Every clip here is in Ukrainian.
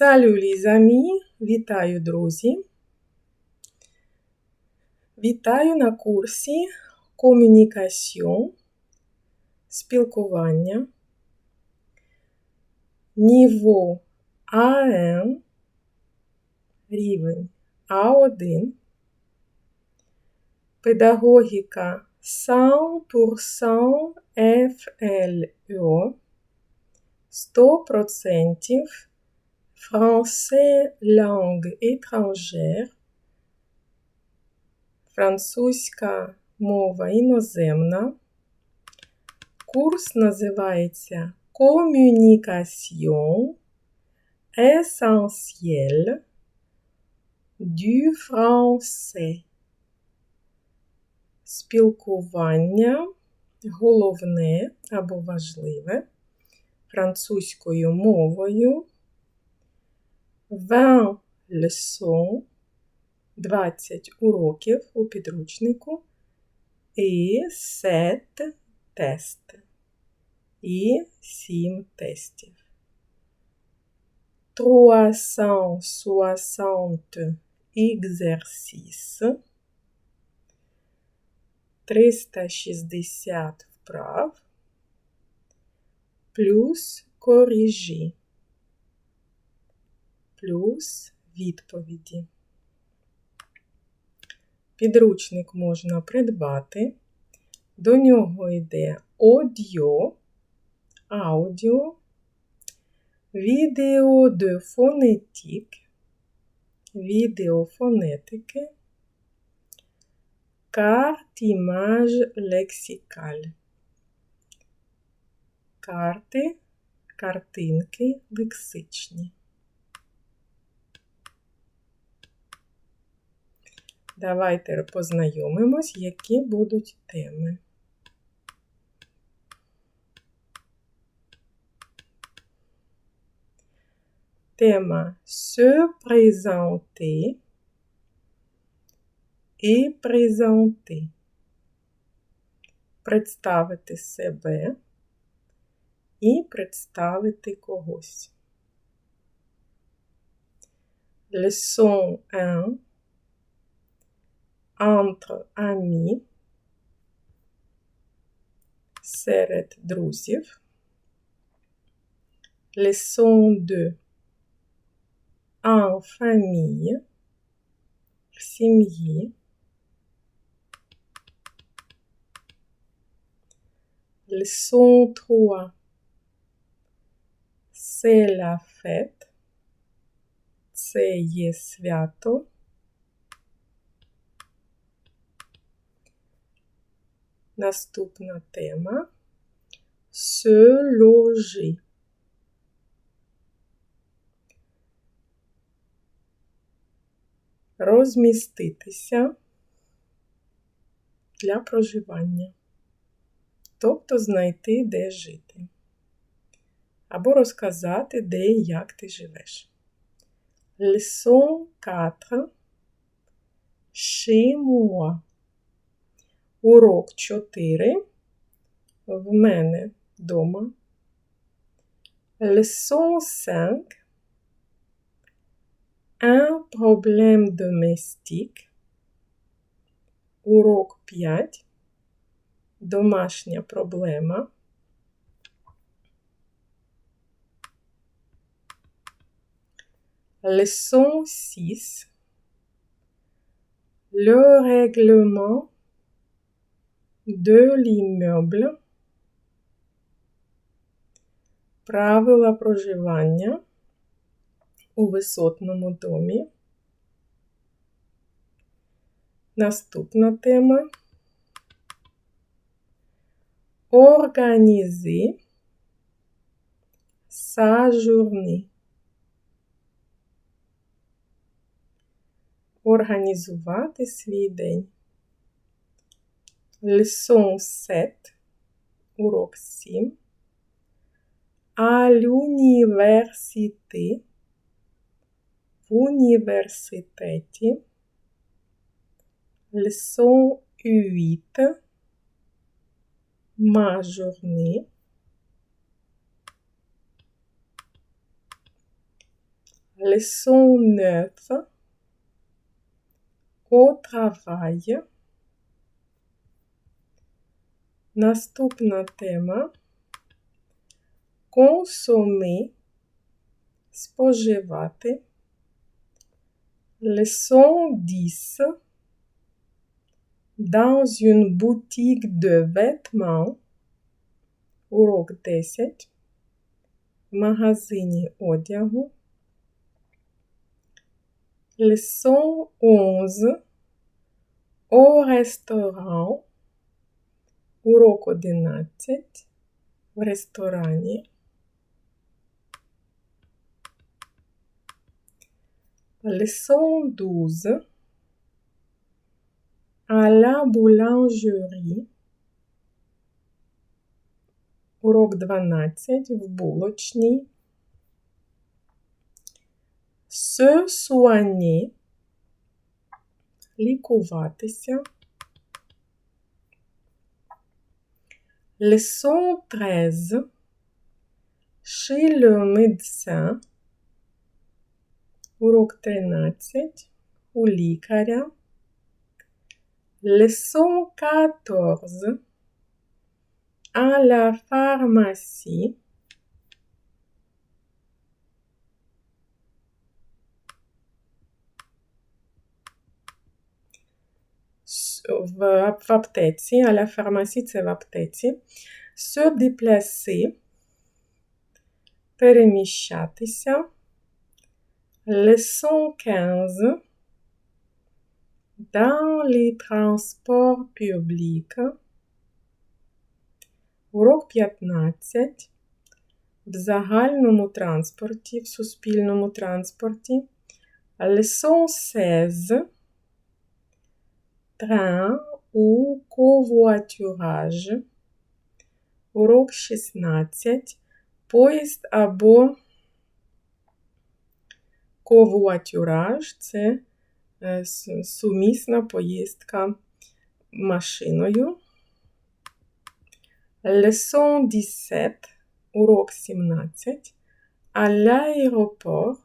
Les amis! Вітаю, друзі! Вітаю на курсі Communication, спілкування, Niveau A1, рівень А1, педагогіка 100% FLE, 100% Français langue étrangère, французька мова іноземна. Курс називається Communication essentielle du français. Спілкування головне або важливе французькою мовою. 20 leçons, 20 уроків у підручнику і 7 тест. І 7 тестів. 360 exercices. 360 вправ плюс коріжі плюс відповіді. Підручник можна придбати. До нього йде аудіо, аудіо, відео де фонетик, відео фонетики, карт імаж лексикаль. Карти, картинки лексичні. Давайте познайомимось, які будуть теми. Тема se présenter і présenter. Представити себе і представити когось. Leçon 1 entre amis, серед друзів. Leçon 2 en famille, в сім'ї. Leçon 3 C'est la fête. Це є свято. Наступна тема se. Розміститися для проживання. Тобто знайти, де жити. Або розказати, де і як ти живеш. Leçon 4. Chez. Урок 4. В мене дома. Leçon 5. Un problème domestique. Урок 5. Домашня проблема. Leçon 6. Le règlement de l'immeuble. Правила проживання у висотному домі. Наступна тема. Organiser sa. Організувати свій день. Leçon 7, урок 7. À l'université, в університеті. Leçon 8, ma journée. Leçon 9. Au travail. Наступна тема. Consommer. Споживати. Leçon 10. Dans une boutique de vêtements. Урок 10. В магазині одягу. Leçon 11. Au restaurant. Урок 11. В ресторані. Leçon 12. À la boulangerie. Урок 12 в булочній. Se soigner. Лікуватися. Leçon 13. Chez le médecin. Урок 13. У лікаря. Leçon 14. À la pharmacie. В, в аптеці, la pharmacie це в аптеці. Se déplacer. Переміщатися. Leçon 15. Dans les transports publics. Урок 15. В загальному транспорті, в суспільному транспорті. Leçon 16. Train ou covoiturage. Урок 16. Поїзд або ковуатюраж це сумісна поїздка машиною. Leçon 17, урок 17. À l'aéroport.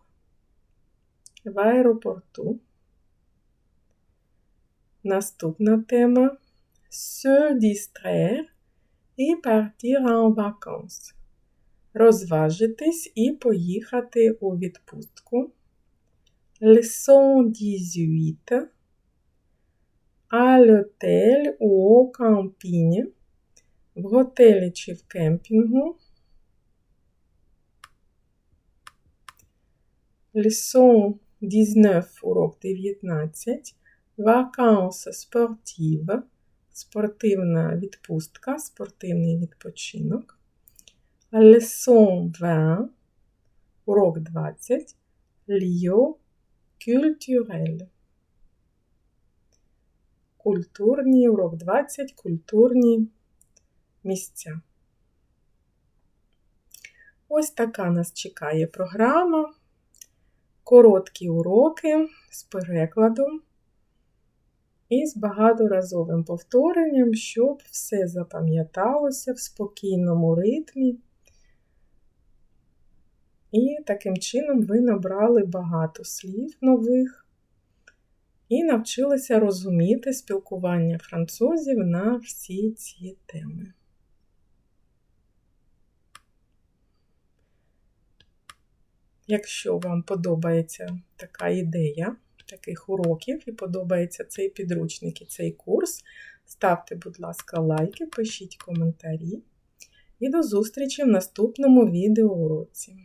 В аеропорту. Наступна тема. Se distraire і partir en vacances. Розважитись і поїхати у відпустку. Leçon 18. À l'hôtel ou au camping. В готелі чи в кемпінгу. Leçon 19, урок 19. Vacances sportives. Спортивна відпустка, спортивний відпочинок. Leçon 20, урок 20. Lieu culturel. Культурні, урок 20, культурні місця. Ось така нас чекає програма. Короткі уроки з перекладом і з багаторазовим повторенням, щоб все запам'яталося в спокійному ритмі. І таким чином ви набрали багато слів нових і навчилися розуміти спілкування французів на всі ці теми. Якщо вам подобається така ідея таких уроків і подобається цей підручник і цей курс, ставте, будь ласка, лайки, пишіть коментарі. І до зустрічі в наступному відеоуроці.